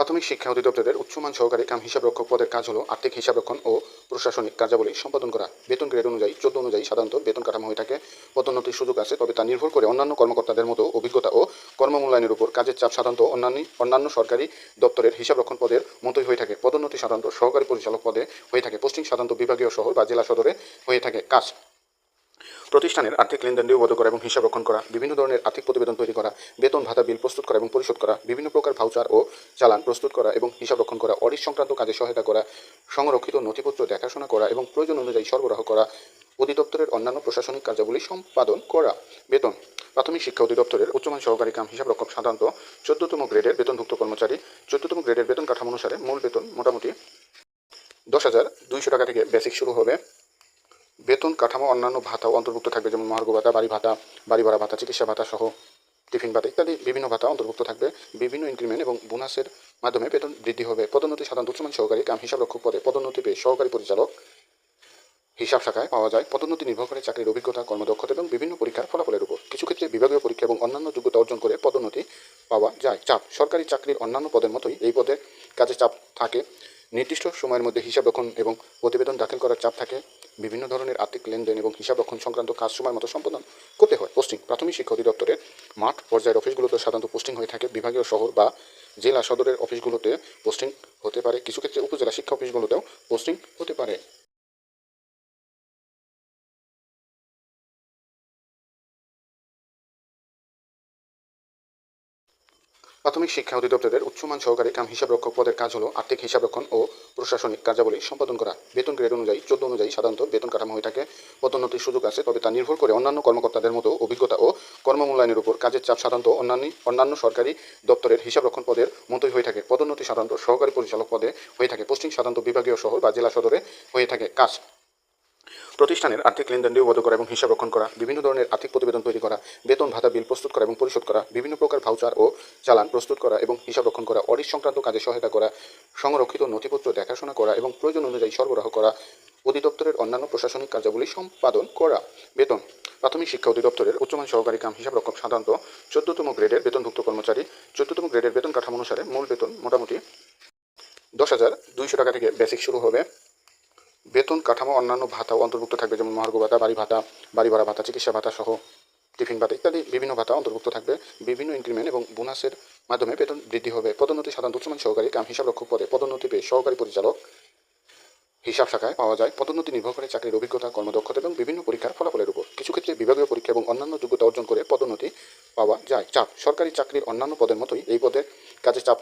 প্রাথমিক শিক্ষা অধিদপ্তরের উচ্চমান সহকারী কাম হিসাবরক্ষক পদের কাজ হলো আর্থিক হিসাবরক্ষণ ও প্রশাসনিক কার্যাবলী সম্পাদন করা। বেতন গ্রেড অনুযায়ী, চোদ্দ অনুযায়ী সাধারণত বেতন কাঠামো হয়ে থাকে। পদোন্নতির সুযোগ আছে, তবে তা নির্ভর করে অন্যান্য কর্মকর্তাদের মতো অভিজ্ঞতা ও কর্মমূল্যায়নের উপর কাজের চাপ সাধারণত অন্যান্য অন্যান্য সরকারি দপ্তরের হিসাবরক্ষণ পদের মতোই হয়ে থাকে। পদোন্নতি সাধারণত সহকারী পরিচালক পদে হয়ে থাকে। পোস্টিং সাধারণত বিভাগীয় শহর বা জেলা সদরে হয়ে থাকে কাজ। প্রতিষ্ঠানের আর্থিক লেনদেন লিপিবদ্ধ করা এবং হিসাব রক্ষণ করা, বিভিন্ন ধরনের আর্থিক প্রতিবেদন তৈরি করা, বেতন ভাতা বিল প্রস্তুত করা এবং পরিশোধ করা, বিভিন্ন প্রকার ভাউচার ও চালান প্রস্তুত করা এবং হিসাব রক্ষণ করা অডিট সংক্রান্ত কাজে সহায়তা করা, সংরক্ষিত নথিপত্র দেখাশোনা করা এবং প্রয়োজন অনুযায়ী সরবরাহ করা, অধিদপ্তরের অন্যান্য প্রশাসনিক কার্যাবলী সম্পাদন করা। বেতন, প্রাথমিক শিক্ষা অধিদপ্তরের উচ্চমান সহকারী কাম হিসাব রক্ষক সাধারণত চোদ্দতম গ্রেডের বেতনভুক্ত কর্মচারী, চোদ্দতম গ্রেডের বেতন কাঠামো অনুসারে মূল বেতন মোটামুটি দশ হাজার দুইশো টাকা থেকে বেসিক শুরু হবে। বেতন, কাঠামো, অন্যান্য ভাতাও অন্তর্ভুক্ত থাকবে, যেমন মহার্ঘ ভাতা, বাড়ি ভাতা, বাড়ি ভাড়া ভাতা, চিকিৎসা ভাতা সহ টিফিন ভাতা ইত্যাদি বিভিন্ন ভাতা অন্তর্ভুক্ত থাকবে। বিভিন্ন ইনক্রিমেন্ট এবং বোনাসের মাধ্যমে বেতন বৃদ্ধি হবে। পদোন্নতি সাধারণত উচ্চমান সহকারী কাম হিসাব রক্ষক পদে পদোন্নতি পেয়ে সহকারী পরিচালক হিসাব শাখায় পাওয়া যায়। পদোন্নতি নির্ভর করে চাকরির অভিজ্ঞতা, কর্মদক্ষতা এবং বিভিন্ন পরীক্ষার ফলাফলের উপর। কিছু ক্ষেত্রে বিভাগীয় পরীক্ষা এবং অন্যান্য যোগ্যতা অর্জন করে পদোন্নতি পাওয়া যায়। চাপ, সরকারি চাকরির অন্যান্য পদের মতোই এই পদে কাজে চাপ থাকে। নির্দিষ্ট সময়ের মধ্যে হিসাব রক্ষণ এবং প্রতিবেদন দাখিল করার চাপ থাকে। বিভিন্ন ধরনের আর্থিক লেনদেন এবং হিসাব রক্ষণ সংক্রান্ত কাজ সময় মতো সম্পাদন করতে হয়। পোস্টিং প্রাথমিক শিক্ষা অধিদপ্তরের মাঠ পর্যায়ের অফিসগুলোতে সাধারণত পোস্টিং হয়ে থাকে। বিভাগীয় শহর বা জেলা সদরের অফিসগুলোতে পোস্টিং হতে পারে। কিছু ক্ষেত্রে উপজেলা শিক্ষা অফিসগুলোতেও পোস্টিং হতে পারে। প্রাথমিক শিক্ষা অধিদপ্তরের উচ্চমান সহকারী কাম হিসাবরক্ষক পদের কাজ হলো আর্থিক হিসাবরক্ষণ ও প্রশাসনিক কার্যাবলী সম্পাদন করা। বেতন গ্রেড অনুযায়ী, চোদ্দ অনুযায়ী সাধারণত বেতন কাঠামো হয়ে থাকে। পদোন্নতির সুযোগ আছে, তবে তা নির্ভর করে অন্যান্য কর্মকর্তাদের মতো অভিজ্ঞতা ও কর্মমূল্যায়নের উপর কাজের চাপ সাধারণত অন্যান্য অন্যান্য সরকারি দপ্তরের হিসাবরক্ষণ পদের মতোই হয়ে থাকে। পদোন্নতি সাধারণত সহকারী পরিচালক পদে হয়ে থাকে। পোস্টিং সাধারণত বিভাগীয় শহর বা জেলা সদরে হয়ে থাকে কাজ। প্রতিষ্ঠানের আর্থিক লেনদেন লিপিবদ্ধ করা এবং হিসাব রক্ষণ করা, বিভিন্ন ধরনের আর্থিক প্রতিবেদন তৈরি করা, বেতন ভাতা বিল প্রস্তুত করা এবং পরিশোধ করা, বিভিন্ন প্রকার ভাউচার ও চালান প্রস্তুত করা এবং হিসাব রক্ষণ করা অডিট সংক্রান্ত কাজে সহায়তা করা, সংরক্ষিত নথিপত্র দেখাশোনা করা এবং প্রয়োজন অনুযায়ী সরবরাহ করা, অধিদপ্তরের অন্যান্য প্রশাসনিক কার্যাবলী সম্পাদন করা। বেতন, প্রাথমিক শিক্ষা অধিদপ্তরের উচ্চমান সহকারী কাম হিসাব রক্ষক সাধারণত চোদ্দতম গ্রেডের বেতনভুক্ত কর্মচারী, চোদ্দতম গ্রেডের বেতন কাঠামো অনুসারে মূল বেতন মোটামুটি দশ হাজার দুইশো টাকা থেকে বেসিক শুরু হবে। বেতন, কাঠামো, অন্যান্য ভাতাও অন্তর্ভুক্ত থাকবে, যেমন মহার্ঘ ভাতা, বাড়ি ভাতা, বাড়ি ভাড়া ভাতা, চিকিৎসা ভাতা সহ টিফিন ভাতা ইত্যাদি বিভিন্ন ভাতা অন্তর্ভুক্ত থাকবে। বিভিন্ন ইনক্রিমেন্ট এবং বোনাসের মাধ্যমে বেতন বৃদ্ধি হবে। পদোন্নতি সাধারণত উচ্চমান সহকারী কাম হিসাব রক্ষক পদে পদোন্নতি পেয়ে সহকারী পরিচালক হিসাব শাখায় পাওয়া যায়। পদোন্নতি নির্ভর করে চাকরির অভিজ্ঞতা, কর্মদক্ষতা এবং বিভিন্ন পরীক্ষার ফলাফলের উপর। কিছু ক্ষেত্রে বিভাগীয় পরীক্ষা এবং অন্যান্য যোগ্যতা অর্জন করে পদোন্নতি পাওয়া যায়। চাপ, সরকারি চাকরির অন্যান্য পদের মতোই এই পদে কাজে চাপ